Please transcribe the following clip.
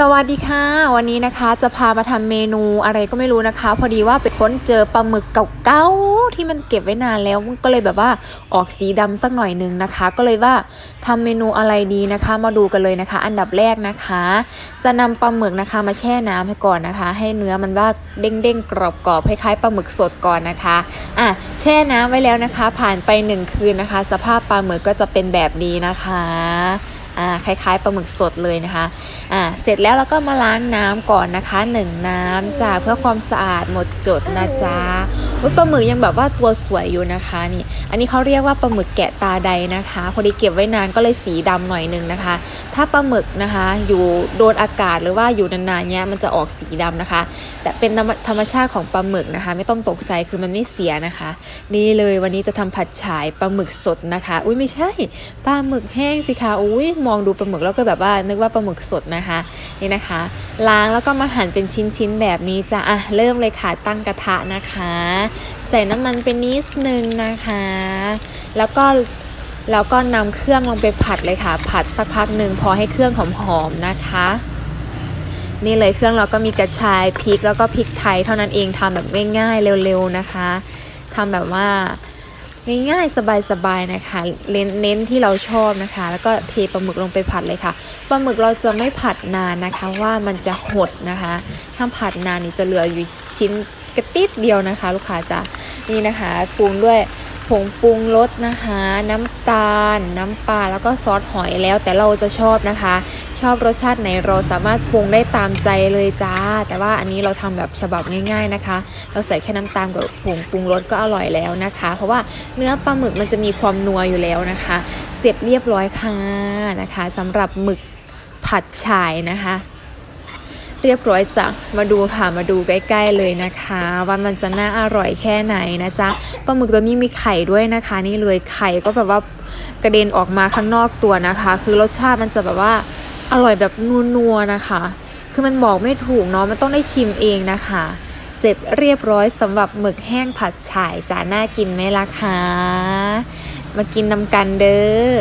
สวัสดีค่ะ วันนี้นะคะจะพามาทำเมนูอะไรก็ไม่รู้นะคะ พอดีว่าไปค้นเจอปลาหมึกเก่าๆที่มันเก็บไว้นานแล้วก็เลยแบบว่าออกสีดำสักหน่อยนึงนะคะ ก็เลยว่าทำเมนูอะไรดีนะคะ มาดูกันเลยนะคะ อันดับแรกนะคะ จะนำปลาหมึกนะคะมาแช่น้ำให้ก่อนนะคะ ให้เนื้อมันว่าเด้งๆกรอบๆคล้ายๆปลาหมึกสดก่อนนะคะอะแช่น้ำไว้แล้วนะคะ ผ่านไปหนึ่งคืนนะคะ สภาพปลาหมึกก็จะเป็นแบบนี้นะคะอ่าคล้ายๆปลาหมึกสดเลยนะคะ อ่าเสร็จแล้วเราก็มาล้างน้ำก่อนนะคะหนึ่งน้ำจากเพื่อความสะอาดหมดจดนะจ๊ะอุ๊ยปลาหมึกยังแบบว่าตัวสวยอยู่นะคะนี่ อันนี้เขาเรียกว่าปลาหมึกแกะตาใดนะคะ พอดีเก็บไว้นานก็เลยสีดำหน่อยนึงนะคะ ถ้าปลาหมึกนะคะอยู่โดนอากาศหรือว่าอยู่นานๆเนี้ยมันจะออกสีดำนะคะ แต่เป็นธรรมชาติของปลาหมึกนะคะ ไม่ต้องตกใจคือมันไม่เสียนะคะ นี่เลยวันนี้จะทำผัดฉายปลาหมึกสดนะคะ อุ้ยไม่ใช่ปลาหมึกแห้งสิคะอุ้ยมองดูปลาหมึกแล้วก็แบบว่านึกว่าปลาหมึกสดนะคะนี่นะคะ ล้างแล้วก็มาหั่นเป็นชิ้นๆแบบนี้จะอะเริ่มเลยค่ะตั้งกระทะนะคะ ใส่น้ำมันเป็นนิดนึงนะคะ แล้วก็แล้วก็นำเครื่องลงไปผัดเลยค่ะ ผัดสักพักหนึ่งพอให้เครื่องหอมๆนะคะ นี่เลยเครื่องเราก็มีกระชายพริกแล้วก็พริกไทยเท่านั้นเองทำแบบง่ายๆเร็วๆนะคะทำแบบว่า ง่ายๆ สบายๆนะคะเน้นเน้นที่เราชอบนะคะ แล้วก็เทปลาหมึกลงไปผัดเลยค่ะปลาหมึกเราจะไม่ผัดนานนะคะ ว่ามันจะหดนะคะ ถ้าผัดนานนี่จะเหลืออยู่ชิ้นกระติดเดียวนะคะ ลูกค้าจะนี่นะคะปรุงด้วย ผงปรุงรสนะคะ น้ำตาล น้ำปลาแล้วก็ซอสหอยแล้ว แต่เราจะชอบนะคะ ชอบรสชาติไหนเราสามารถปรุงได้ตามใจเลยจ้า แต่ว่าอันนี้เราทำแบบฉบับง่ายๆนะคะ เราใส่แค่น้ำตาลกับผงปรุงรสก็อร่อยแล้วนะคะ เพราะว่าเนื้อปลาหมึกมันจะมีความนัวอยู่แล้วนะคะ เสร็จเรียบร้อยค่ะนะคะสำหรับหมึกผัดฉ่ายนะคะ เรียบร้อยจ้ะมาดูค่ะมาดูใกล้ ๆ เลยนะคะ ว่ามันจะน่าอร่อยแค่ไหนนะจ๊ะปลาหมึกตัวนี้มีไข่ด้วยนะคะ นี่เลยไข่ก็แบบว่ากระเด็นออกมาข้างนอกตัวนะคะ คือรสชาติมันจะแบบว่าอร่อยแบบนัวๆนะคะ คือมันบอกไม่ถูกเนาะมันต้องได้ชิมเองนะคะ เสร็จเรียบร้อยสำหรับหมึกแห้งผัดฉ่ายจ้าน่ากินไหมล่ะคะมากินนำกันเด้อ